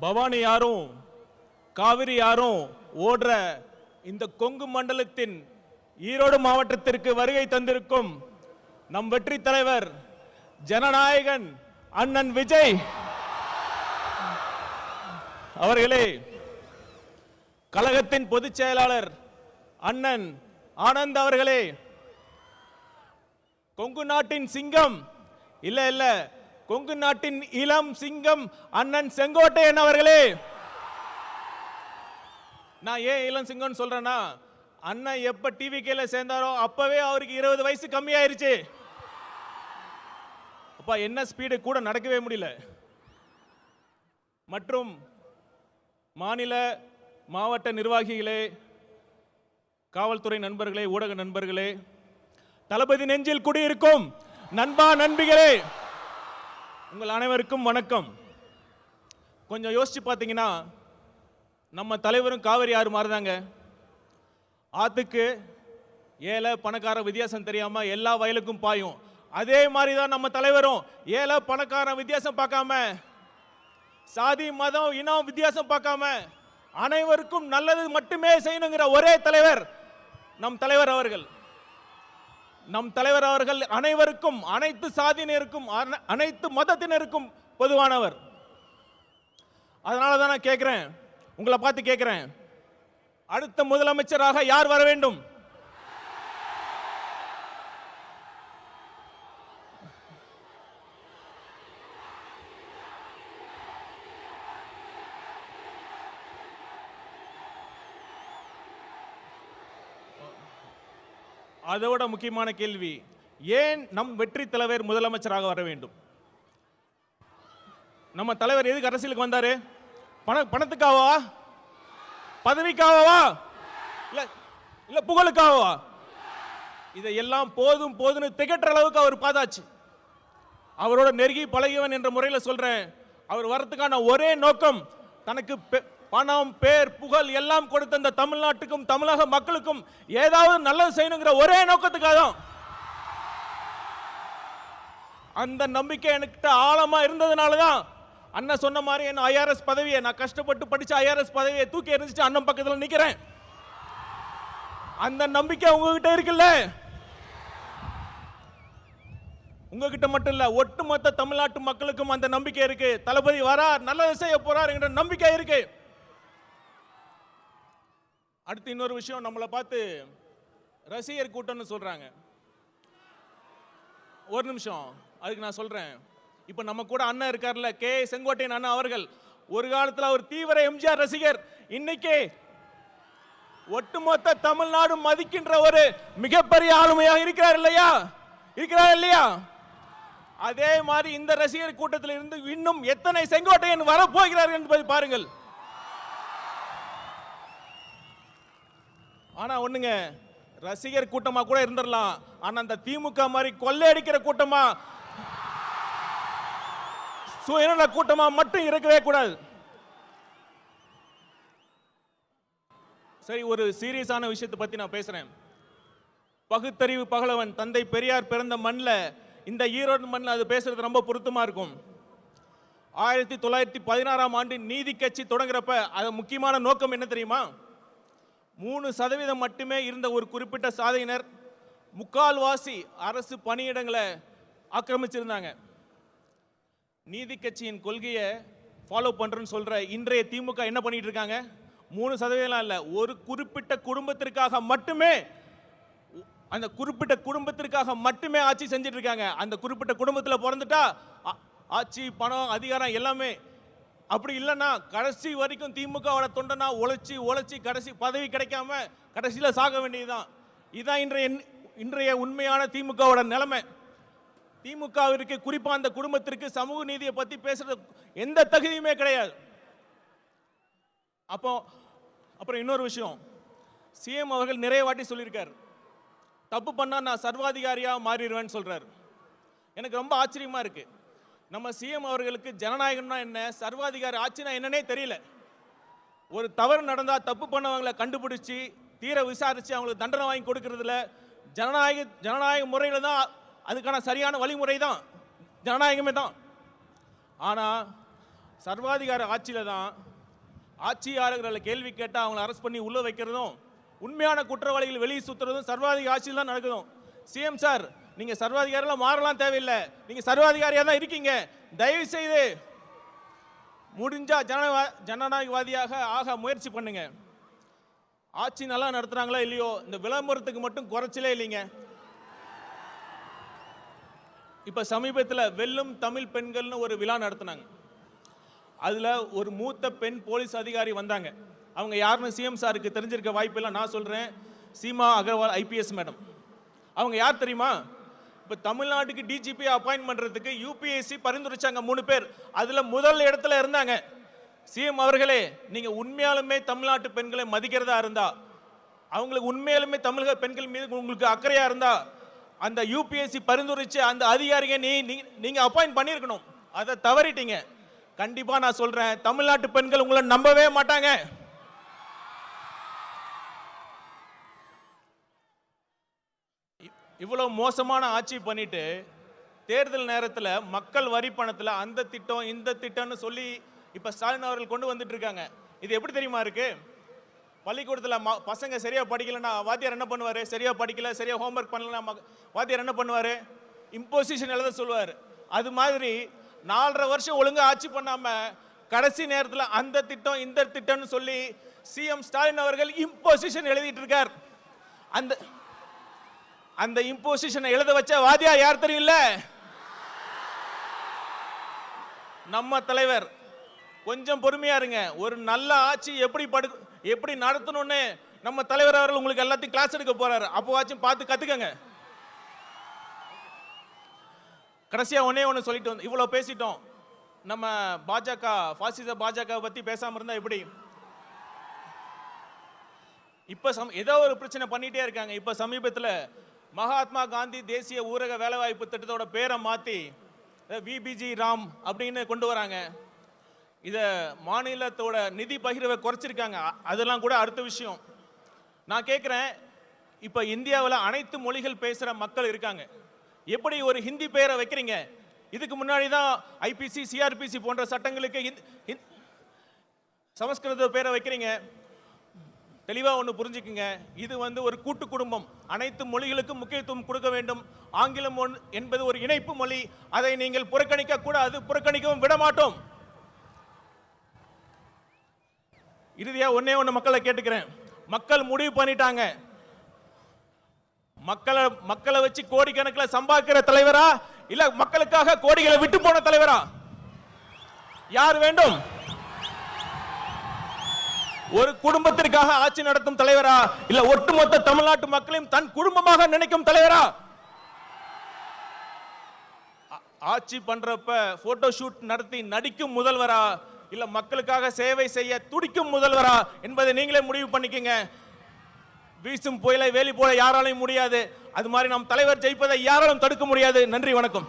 பவானி யாரும் காவிரி யாரும் ஓடுற இந்த கொங்கு மண்டலத்தின் ஈரோடு மாவட்டத்திற்கு வருகை தந்திருக்கும் நம் வெற்றி தலைவர் ஜனநாயகன் அண்ணன் விஜய் அவர்களே கழகத்தின் பொதுச் செயலாளர் அண்ணன் ஆனந்த் அவர்களே கொங்கு நாட்டின் சிங்கம் இல்ல இல்ல கொங்கு நாட்டின் இளம் சிங்கம் அண்ணன் செங்கோட்டையன் அவர்களே. நான் ஏன் இளம் சிங்கம்னு சொல்றேன்னா அண்ணன் எப்ப டிவி கேல சேர்ந்தாரோ அப்பவே அவருக்கு இருபது வயசு கம்மியாயிருச்சு. அப்பா என்ன ஸ்பீடு கூட நடக்கவே முடியல. மற்றும் மாநில மாவட்ட நிர்வாகிகளே காவல்துறை நண்பர்களே ஊடக நண்பர்களே தளபதி நெஞ்சில் குடியிருக்கும் நண்பா நண்பிகளே உங்கள் அனைவருக்கும் வணக்கம். கொஞ்சம் யோசித்து பார்த்தீங்கன்னா நம்ம தலைவரும் காவிரி ஆறு மாதிரிதாங்க ஆத்துக்கு ஏழை பணக்கார வித்தியாசம் தெரியாமல் எல்லா வயலுக்கும் பாயும். அதே மாதிரி தான் நம்ம தலைவரும் ஏழை பணக்காரன் வித்தியாசம் பார்க்காம சாதி மதம் இனம் வித்தியாசம் பார்க்காம அனைவருக்கும் நல்லது மட்டுமே செய்யணுங்கிற ஒரே தலைவர் நம் தலைவர் அவர்கள். நம் தலைவர் அவர்கள் அனைவருக்கும் அனைத்து சாதியினருக்கும் அனைத்து மதத்தினருக்கும் பொதுவானவர். அதனால தான் நான் கேட்குறேன் உங்களை பார்த்து கேட்குறேன் அடுத்த முதலமைச்சராக யார் வர வேண்டும்? அதோட முக்கியமான கேள்வி ஏன் நம் வெற்றி தலைவர் முதலமைச்சராக வர வேண்டும்? நம்ம தலைவர் எதுக்கு அரசியலுக்கு வந்தாரு? பண பணத்துக்காகவா? பதவிக்காகவா? இல்ல இல்ல புகழுக்காகவா? இதையெல்லாம் போதும் போதும்னு திகட்டுற அளவுக்கு அவர் பார்த்தாச்சு அவரோட நெருங்கி பழகியவன் என்ற முறையில் சொல்றேன். அவர் வரத்துக்கான ஒரே நோக்கம் தனக்கு பெ- பணம் பேர் புகழ் எல்லாம் கொடுத்த இந்த தமிழ்நாட்டுக்கும் தமிழக மக்களுக்கும் ஏதாவது நல்லது செய்யணுங்கிற ஒரே நோக்கத்துக்காக தான் அந்த நம்பிக்கை என்கிட்ட ஆழமா இருந்ததுனால தான் அண்ணன் சொன்ன மாதிரி என்ன ஐஆர்எஸ் பதவியை நான் கஷ்டப்பட்டு படிச்ச ஐஆர்எஸ் பதவியை தூக்கி எரிஞ்சிட்டு அண்ணன் பக்கத்தில் நிற்கிறேன் அந்த நம்பிக்கை உங்ககிட்ட இருக்குல்ல? உங்ககிட்ட மட்டும் இல்ல ஒட்டுமொத்த தமிழ்நாட்டு மக்களுக்கும் அந்த நம்பிக்கை இருக்கு. தளபதி வரார் நல்லது செய்ய போறார் என்ற நம்பிக்கை இருக்கு. அடுத்து இன்னொரு விஷயம் நம்மளை பார்த்து ரசிகர் கூட்டம்னு சொல்கிறாங்க ஒரு நிமிஷம் அதுக்கு நான் சொல்கிறேன் இப்போ நம்ம கூட அண்ணன் இருக்கார்ல கே. செங்கோட்டையன் அண்ணன் அவர்கள். ஒரு காலத்தில் அவர் தீவிர எம்ஜிஆர் ரசிகர். இன்னைக்கு ஒட்டுமொத்த தமிழ்நாடு மதிக்கின்ற ஒரு மிகப்பெரிய ஆளுமையாக இருக்கிறார் இல்லையா? இருக்கிறார் இல்லையா? அதே மாதிரி இந்த ரசிகர் கூட்டத்தில் இருந்து இன்னும் எத்தனை செங்கோட்டையன் வரப்போகிறார்கள் என்பதை பாருங்கள். ஆனால் ஒண்ணுங்க ரசிகர் கூட்டமா கூட இருந்துடலாம் ஆனா அந்த திமுக மாதிரி கொள்ளையடிக்கிற கூட்டமா சுயநல கூட்டமா மட்டும் இருக்கவே கூடாது. சரி ஒரு சீரியஸான விஷயத்தை பத்தி நான் பேசுறேன். பகுத்தறிவு பகலவன் தந்தை பெரியார் பிறந்த மண்ணில் இந்த ஈரோடு மண்ணில் அது பேசுறது ரொம்ப பொருத்தமா இருக்கும். ஆயிரத்தி தொள்ளாயிரத்தி பதினாறாம் ஆண்டு நீதி கட்சி தொடங்குறப்ப அது முக்கியமான நோக்கம் என்ன தெரியுமா? மூணு சதவீதம் மட்டுமே இருந்த ஒரு குறிப்பிட்ட சாதியினர் முக்கால்வாசி அரசு பணியிடங்களை ஆக்கிரமிச்சிருந்தாங்க. நீதி கட்சியின் கொள்கையை ஃபாலோ பண்ணுறேன்னு சொல்கிற இன்றைய திமுக என்ன பண்ணிட்டு இருக்காங்க? மூணு சதவீதம் இல்லை ஒரு குறிப்பிட்ட குடும்பத்திற்காக மட்டுமே அந்த குறிப்பிட்ட குடும்பத்திற்காக மட்டுமே ஆட்சி செஞ்சுட்டு இருக்காங்க. அந்த குறிப்பிட்ட குடும்பத்தில் பிறந்துட்டா ஆட்சி பணம் அதிகாரம் எல்லாமே அப்படி இல்லைன்னா கடைசி வரைக்கும் திமுகவோட தொண்டனா உழைச்சி உழைச்சி கடைசி பதவி கிடைக்காம கடைசியில் சாக வேண்டியதுதான். இதுதான் இன்றைய இன்றைய உண்மையான திமுகவோட நிலைமை. திமுகவிற்கு குறிப்பாக அந்த குடும்பத்திற்கு சமூக நீதியை பற்றி பேசுறது எந்த தகுதியுமே கிடையாது. அப்போ அப்புறம் இன்னொரு விஷயம். சிஎம் அவர்கள் நிறைய வாட்டி சொல்லியிருக்கார். தப்பு பண்ணால் நான் சர்வாதிகாரியாக மாறிடுவேன்னு சொல்கிறார் எனக்கு ரொம்ப ஆச்சரியமாக இருக்குது நம்ம சிஎம் அவர்களுக்கு ஜனநாயகம்னா என்ன? சர்வாதிகார ஆட்சினா என்னன்னே தெரியல. ஒரு தவறு நடந்தா தப்பு பண்ணவங்களை கண்டுபிடிச்சு தீர விசாரிச்சு அவங்களுக்கு தண்டனை வாங்கி கொடுக்கறதுல ஜனநாயக ஜனநாயக முறையில் தான் அதுக்கான சரியான வழிமுறை தான். ஜனநாயகமே தான். ஆனால் சர்வாதிகார ஆட்சியில் தான் ஆட்சியாளர்களை கேள்வி கேட்டால் அவங்களை அரெஸ்ட் பண்ணி உள்ளே வைக்கிறதும் உண்மையான குற்றவாளிகள் வெளியே சுற்றுறதும் சர்வாதிகார ஆட்சியில் தான் நடக்குதும். சிஎம் சார் நீங்க சர்வாதிகாரிலாம் மாறலாம் தேவையில்லை. நீங்க சர்வாதிகாரியாக தான் இருக்கீங்க. தயவு செய்து முடிஞ்சா ஜனவா ஜனநாயகவாதியாக ஆக முயற்சி பண்ணுங்க. ஆட்சி நல்லா நடத்துகிறாங்களா இல்லையோ? இந்த விளம்பரத்துக்கு மட்டும் குறைச்சலே இல்லைங்க. இப்போ சமீபத்தில் வெல்லும் தமிழ் பெண்கள்னு ஒரு விழா நடத்தினாங்க. அதில் ஒரு மூத்த பெண் போலீஸ் அதிகாரி வந்தாங்க. அவங்க யாருன்னு சிஎம் சாருக்கு தெரிஞ்சிருக்க வாய்ப்பெல்லாம் நான் சொல்கிறேன் சீமா அகர்வால் ஐபிஎஸ் மேடம். அவங்க யார் தெரியுமா? இப்போ தமிழ்நாட்டுக்கு டிஜிபி அப்பாயின்ட் பண்ணுறதுக்கு யூபிஎஸ்சி பரிந்துரைச்சாங்க மூணு பேர். அதில் முதல் இடத்துல இருந்தாங்க. சிஎம் அவர்களே நீங்கள் உண்மையாலுமே தமிழ்நாட்டு பெண்களை மதிக்கிறதா இருந்தா அவங்களுக்கு உண்மையாலுமே தமிழக பெண்கள் மீது உங்களுக்கு அக்கறையாக இருந்தா அந்த யூபிஎஸ்சி பரிந்துரைச்சு அந்த அதிகாரிங்க நீ நீங்கள் நீங்க அப்பாயிண்ட் பண்ணியிருக்கணும். அதை தவறிட்டீங்க. கண்டிப்பாக நான் சொல்கிறேன் தமிழ்நாட்டு பெண்கள் உங்களை நம்பவே மாட்டாங்க. இவ்வளோ மோசமான ஆட்சி பண்ணிட்டு தேர்தல் நேரத்தில் மக்கள் வரி பணத்தில் அந்த திட்டம் இந்த திட்டம்னு சொல்லி இப்போ ஸ்டாலின் அவர்கள் கொண்டு வந்துட்டு இருக்காங்க. இது எப்படி தெரியுமா இருக்கு? பள்ளிக்கூடத்தில் ம பசங்க சரியாக படிக்கலைன்னா வாத்தியார் என்ன பண்ணுவார்? சரியாக படிக்கல சரியாக ஹோம்ஒர்க் பண்ணலன்னா வாத்தியார் என்ன பண்ணுவார்? இம்போசிஷன் எழுத சொல்லுவார். அது மாதிரி நாலரை வருஷம் ஒழுங்காக ஆட்சி பண்ணாமல் கடைசி நேரத்தில் அந்த திட்டம் இந்த திட்டம்னு சொல்லி சிஎம் ஸ்டாலின் அவர்கள் இம்போசிஷன் எழுதிட்டு இருக்கார். அந்த அந்த இம்போசிஷனை எழுத வச்ச வாதியா யார் தெரியல நம்ம தலைவர். கொஞ்சம் பொறுமையா இருங்க. ஒரு நல்ல ஆட்சி எப்படி படு எப்படி நடத்தணும்னு நம்ம தலைவர் அவர்கள் உங்களுக்கு எல்லாத்தையும் கிளாஸ் எடுக்க போறாரு. அப்போவாச்சும் பார்த்து கத்துக்கங்க. கடைசியா ஒன்னே ஒன்று சொல்லிட்டு வந்து இவ்வளோ பேசிட்டோம். நம்ம பாஜக பாசிச பாஜக பத்தி பேசாம இருந்தா எப்படி? இப்ப சம் ஏதோ ஒரு பிரச்சனை பண்ணிட்டே இருக்காங்க. இப்ப சமீபத்துல மகாத்மா காந்தி தேசிய ஊரக வேலைவாய்ப்பு திட்டத்தோட பேரை மாற்றி விபிஜி ராம் அப்படின்னு கொண்டு வராங்க. இதை மாநிலத்தோட நிதி பகிர்வை குறைச்சிருக்காங்க. அதெல்லாம் கூட அடுத்த விஷயம். நான் கேட்குறேன் இப்போ இந்தியாவில் அனைத்து மொழிகள் பேசுகிற மக்கள் இருக்காங்க. எப்படி ஒரு ஹிந்தி பெயரை வைக்கிறீங்க? இதுக்கு முன்னாடி தான் ஐபிசி சிஆர்பிசி போன்ற சட்டங்களுக்கு ஹிந்த்- சமஸ்கிருத பேரை வைக்கிறீங்க. தெளிவாக ஒன்று புரிஞ்சுக்குங்க. இது வந்து ஒரு கூட்டு குடும்பம். அனைத்து மொழிகளுக்கும் முக்கியத்துவம் கொடுக்க வேண்டும். ஆங்கிலம் ஒன்- என்பது ஒரு இணைப்பு மொழி. அதை நீங்கள் புறக்கணிக்க கூடாது. புறக்கணிக்கவும் விட மாட்டோம். இறுதியா ஒன்று மக்களை கேட்டுக்கிறேன். மக்கள் முடிவு பண்ணிட்டாங்க. மக்களை மக்களை வச்சு கோடிக்கணக்கில் சம்பாதிக்கிற தலைவரா? இல்ல மக்களுக்காக கோடிகளை விட்டு போன தலைவரா? யார் வேண்டும்? ஒரு குடும்பத்திற்காக ஆட்சி நடத்தும் தலைவரா? இல்ல ஒட்டுமொத்த தமிழ்நாட்டு மக்களையும் தன் குடும்பமாக நினைக்கும் தலைவரா? ஆட்சி பண்றப்ப போட்டோ ஷூட் நடத்தி நடிக்கும் முதல்வரா? இல்ல மக்களுக்காக சேவை செய்ய துடிக்கும் முதல்வரா என்பதை நீங்களே முடிவு பண்ணிக்கங்க. வீசும் புயலை வேலி போல யாராலையும் முடியாது. அது மாதிரி நம் தலைவர் ஜெயிப்பதை யாராலும் தடுக்க முடியாது. நன்றி வணக்கம்.